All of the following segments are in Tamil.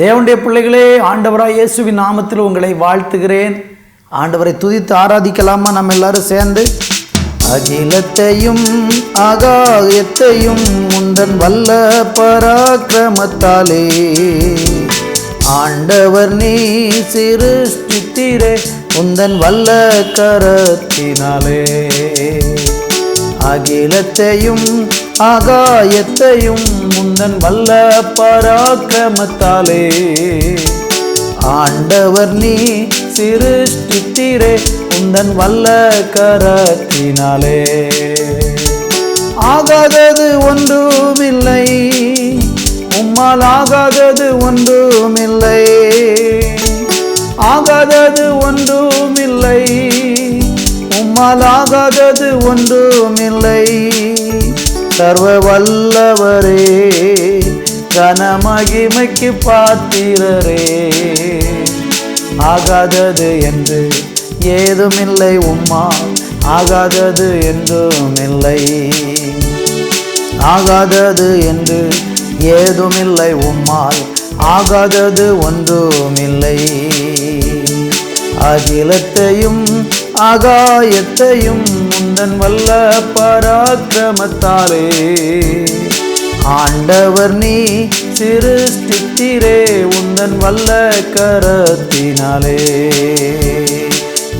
தேவனுடைய பிள்ளைகளே ஆண்டவராய் இயேசுவின் நாமத்தில் உங்களை வாழ்த்துகிறேன். ஆண்டவரை துதித்து ஆராதிக்கலாமா நம்ம எல்லாரும் சேர்ந்து? அகிலத்தையும் ஆகாயத்தையும் முந்தன் வல்ல பராக்கிரமத்தாலே. ஆண்டவர் நீ சிருஷ்டித்திரே உந்தன் வல்ல கரத்தினாலே. அகிலத்தையும் ஆகாயத்தையும் முன்னன் வல்ல பராக்கிரமத்தாலே. ஆண்டவர் நீ சிருஷ்டித்தீரே உந்தன் வல்ல கரத்தினாலே. ஆகாதது ஒன்றுமில்லை உம்மால் ஆகாதது ஒன்றுமில்லை. ஆகாதது ஒன்றுமில்லை உம்மால் ஆகாதது ஒன்றுமில்லை. சர்வ வல்லவரே கனமகிமைக்கு பாத்திரரே. ஆகாதது என்று ஏதுமில்லை உம்மா ஆகாதது என்றுமில்லை ஆகாதது என்று ஏதுமில்லை உம்மால் ஆகாதது ஒன்றுமில்லை அகிலத்தையும் ஆகாயத்தையும் முந்தன் வல்ல பராக்கிரமத்தாலே. ஆண்டவர் நீ சிருஷ்டித்திரே உந்தன் வல்ல கரத்தினாலே.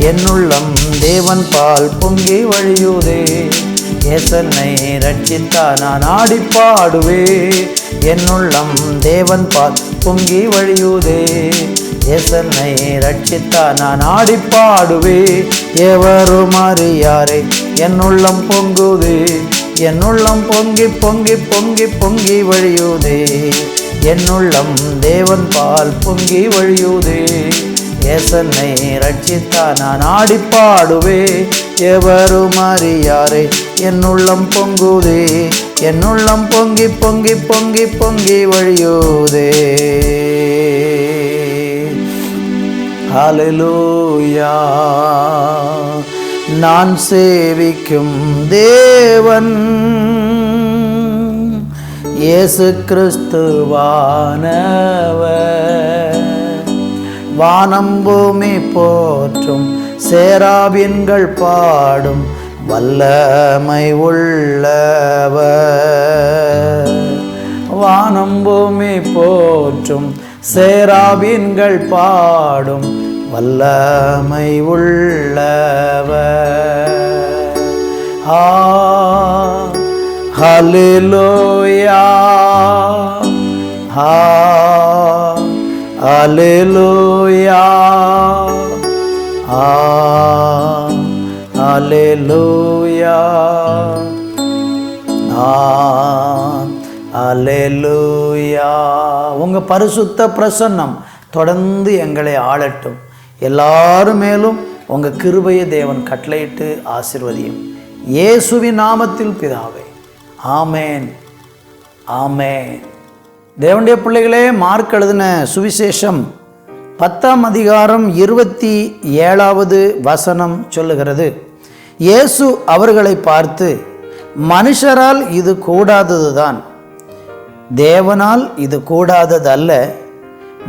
என்னுள்ளம் தேவன் பால் பொங்கி வழியுதே. ஏசன்னை ரட்சித்தா நான் ஆடி பாடுவே என்னுள்ளம் தேவன் பால் பொங்கி வழியுதே. ஏசன்னை ரட்சித்தா நான் ஆடி பாடுவே எவரும் அறியாரே என் உள்ளம் பொங்குதே. என் உள்ளம் பொங்கி பொங்கி பொங்கி பொங்கி வழியுதே. என்னுள்ளம் தேவன் பால் பொங்கி வழியுதே. ஏசன்னை ரட்சித்தா நான் ஆடி பாடுவே எவரும் அறியாரே என்னுள்ளம் பொங்குதே. என்னுள்ளம் பொங்கி பொங்கி பொங்கி பொங்கி வழியுதே. ஹalleluya. நான் சேவிக்கும் தேவன். இயேசு கிறிஸ்துவானவர். வானம் பூமி போற்றும் சேராபின்கள் பாடும் வல்லமை உள்ளவர். வானம் பூமி போற்றும் சேராபின்கள் பாடும் வல்லமை உள்ளவர். ஆ ஹalleluya ஹா ஹalleluya ஆ ஹalleluya ஆ அல்லேலூயா உங்கள் பரிசுத்த பிரசன்னம் தொடர்ந்து எங்களை ஆளட்டும். எல்லாரும் மேலும் உங்கள் கிருபையை தேவன் கட்டளையிட்டு ஆசிர்வதியும். இயேசுவின் நாமத்தில் பிதாவே. ஆமேன். ஆமேன். தேவனுடைய பிள்ளைகளே மார்க் எழுதின சுவிசேஷம் பத்தாம் அதிகாரம் இருபத்தி ஏழாவது வசனம் சொல்லுகிறது. இயேசு அவர்களை பார்த்து மனுஷரால் இது கூடாததுதான். தேவனால் இது கூடாததல்ல.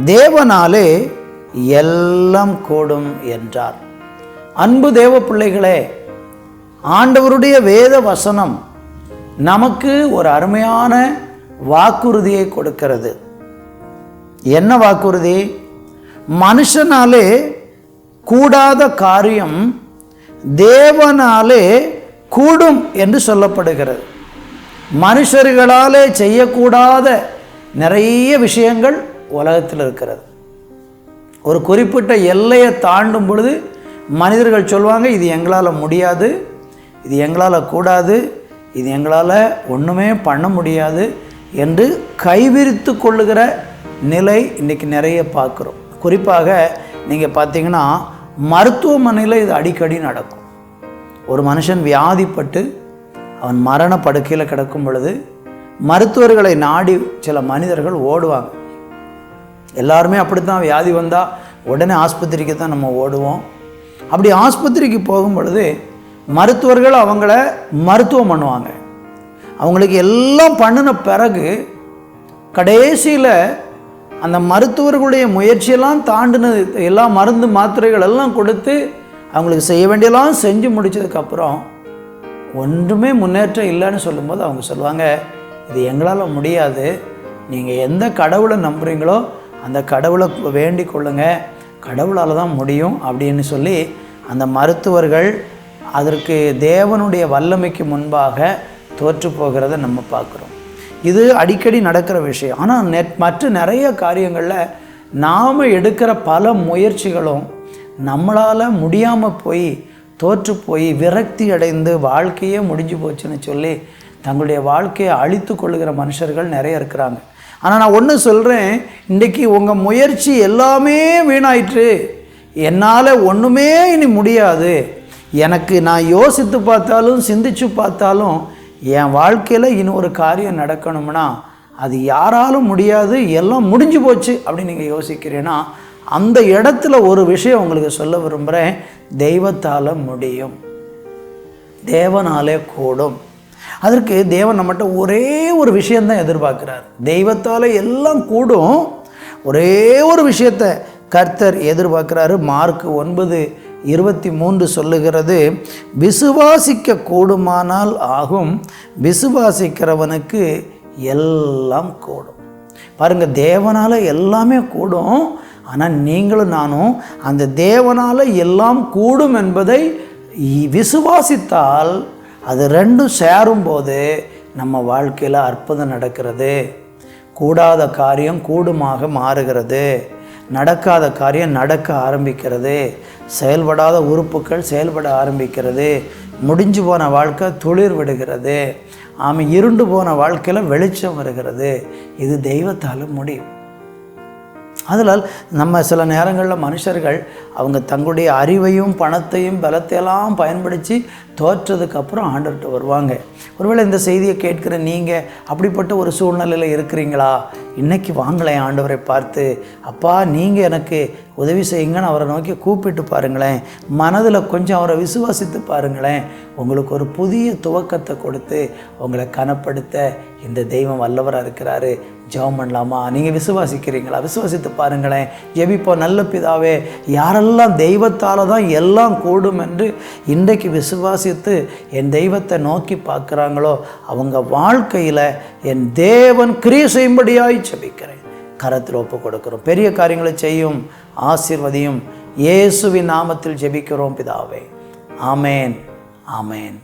தேவனாலே எல்லாம் கூடும் என்றார். அன்பு தேவ பிள்ளைகளே ஆண்டவருடைய வேத வசனம் நமக்கு ஒரு அருமையான வாக்குறுதியை கொடுக்கிறது. என்ன வாக்குறுதி? மனுஷனாலே கூடாத காரியம் தேவனாலே கூடும் என்று சொல்லப்படுகிறது. மனுஷர்களாலே செய்யக்கூடாத நிறைய விஷயங்கள் உலகத்தில் இருக்கிறது. ஒரு குறிப்பிட்ட எல்லையை தாண்டும் பொழுது மனிதர்கள் சொல்லுவாங்க இது எங்களால் முடியாது இது எங்களால் கூடாது இது எங்களால் ஒன்றுமே பண்ண முடியாது என்று கைவிரித்து கொள்ளுகிற நிலை இன்றைக்கி நிறைய பார்க்குறோம். குறிப்பாக நீங்கள் பார்த்தீங்கன்னா மருத்துவமனையில் இது அடிக்கடி நடக்கும். ஒரு மனுஷன் வியாதிப்பட்டு அவன் மரண படுக்கையில் கிடக்கும் பொழுது மருத்துவர்களை நாடி சில மனிதர்கள் ஓடுவாங்க. எல்லாருமே அப்படித்தான் வியாதி வந்தால் உடனே ஆஸ்பத்திரிக்கு தான் நம்ம ஓடுவோம். அப்படி ஆஸ்பத்திரிக்கு போகும் பொழுது மருத்துவர்கள் அவங்கள மருத்துவம் பண்ணுவாங்க. அவங்களுக்கு எல்லாம் பண்ணின பிறகு கடைசியில் அந்த மருத்துவர்களுடைய முயற்சியெல்லாம் தாண்டினது எல்லா மருந்து மாத்திரைகள் எல்லாம் கொடுத்து அவங்களுக்கு செய்ய வேண்டியெல்லாம் செஞ்சு முடிச்சதுக்கப்புறம் ஒன்றுமே முன்னேற்றம் இல்லைன்னு சொல்லும்போது அவங்க சொல்லுவாங்க இது எங்களால் முடியாது. நீங்கள் எந்த கடவுளை நம்புகிறீங்களோ அந்த கடவுளை வேண்டிக் கொள்ளுங்க கடவுளால் தான் முடியும் அப்படின்னு சொல்லி அந்த மருத்துவர்கள் அதற்கு தேவனுடைய வல்லமைக்கு முன்பாக தோற்று போகிறத நம்ம பார்க்குறோம். இது அடிக்கடி நடக்கிற விஷயம். ஆனால் நெட் மற்ற நிறைய காரியங்களில் நாம் எடுக்கிற பல முயற்சிகளும் நம்மளால் முடியாமல் போய் தோற்று போய் விரக்தி அடைந்து வாழ்க்கையே முடிஞ்சு போச்சுன்னு சொல்லி தங்களுடைய வாழ்க்கையை அழித்து கொள்ளுகிற மனுஷர்கள் நிறைய இருக்கிறாங்க. ஆனால் நான் ஒன்று சொல்கிறேன் இன்றைக்கி உங்கள் முயற்சி எல்லாமே வீணாயிற்று. என்னால் ஒன்றுமே இனி முடியாது. எனக்கு நான் யோசித்து பார்த்தாலும் சிந்தித்து பார்த்தாலும் என் வாழ்க்கையில் இன்னும் ஒரு காரியம் நடக்கணும்னா அது யாராலும் முடியாது எல்லாம் முடிஞ்சு போச்சு அப்படின்னு நீங்கள் யோசிக்கிறீன்னா அந்த இடத்துல ஒரு விஷயம் உங்களுக்கு சொல்ல விரும்புகிறேன் தெய்வத்தால் முடியும். தேவனாலே கூடும். அதற்கு தேவன் நம்மகிட்ட ஒரே ஒரு விஷயந்தான் எதிர்பார்க்குறார். தெய்வத்தால் எல்லாம் கூடும். ஒரே ஒரு விஷயத்தை கர்த்தர் எதிர்பார்க்குறாரு. மார்க் ஒன்பது இருபத்தி மூன்று சொல்லுகிறது விசுவாசிக்க கூடுமானால் ஆகும். விசுவாசிக்கிறவனுக்கு எல்லாம் கூடும். பாருங்கள் தேவனால் எல்லாமே கூடும். ஆனால் நீங்களும் நானும் அந்த தேவனால் எல்லாம் கூடும் என்பதை விசுவாசித்தால் அது ரெண்டும் சேரும்போது நம்ம வாழ்க்கையில் அற்புதம் நடக்கிறது. கூடாத காரியம் கூடுமாக மாறுகிறது. நடக்காத காரியம் நடக்க ஆரம்பிக்கிறது. செயல்படாத உறுப்புகள் செயல்பட ஆரம்பிக்கிறது. முடிஞ்சு போன வாழ்க்கை துளிர் விடுகிறது. ஆமாம் இருண்டு போன வாழ்க்கையில் வெளிச்சம் வருகிறது. இது தெய்வத்தால் முடியும். அதனால் நம்ம சில நேரங்களில் மனுஷர்கள் அவங்க தங்களுடைய அறிவையும் பணத்தையும் பலத்தையெல்லாம் பயன்படுத்தி தோற்றதுக்கப்புறம் ஆண்டுகிட்டு வருவாங்க. ஒருவேளை இந்த செய்தியை கேட்குற நீங்கள் அப்படிப்பட்ட ஒரு சூழ்நிலையில் இருக்கிறீங்களா? இன்னைக்கு வாங்களேன் ஆண்டவரை பார்த்து. அப்பா நீங்கள் எனக்கு உதவி செய்யுங்கன்னு அவரை நோக்கி கூப்பிட்டு பாருங்களேன். மனதில் கொஞ்சம் அவரை விசுவாசித்து பாருங்களேன். உங்களுக்கு ஒரு புதிய துவக்கத்தை கொடுத்து உங்களை கனப்படுத்த இந்த தெய்வம் வல்லவராக இருக்கிறாரு. ஜெபம் பண்ணலாமா? நீங்கள் விசுவாசிக்கிறீங்களா? விசுவாசித்து பாருங்களேன். ஜெபிப்போம். நல்ல பிதாவே யாரெல்லாம் தெய்வத்தால் தான் எல்லாம் கூடும் என்று இன்றைக்கு விசுவாசித்து என் தெய்வத்தை நோக்கி பார்க்க பார்க்குறாங்களோ அவங்க வாழ்க்கையில் என் தேவன் கிரியை செய்யும்படியாய் ஜெபிக்கிறேன். கரத்தில் ஒப்பு கொடுக்கிறோம் பெரிய காரியங்களை செய்யும் ஆசிர்வதியும் இயேசுவின் நாமத்தில் ஜெபிக்கிறோம் பிதாவே. ஆமேன். ஆமேன்.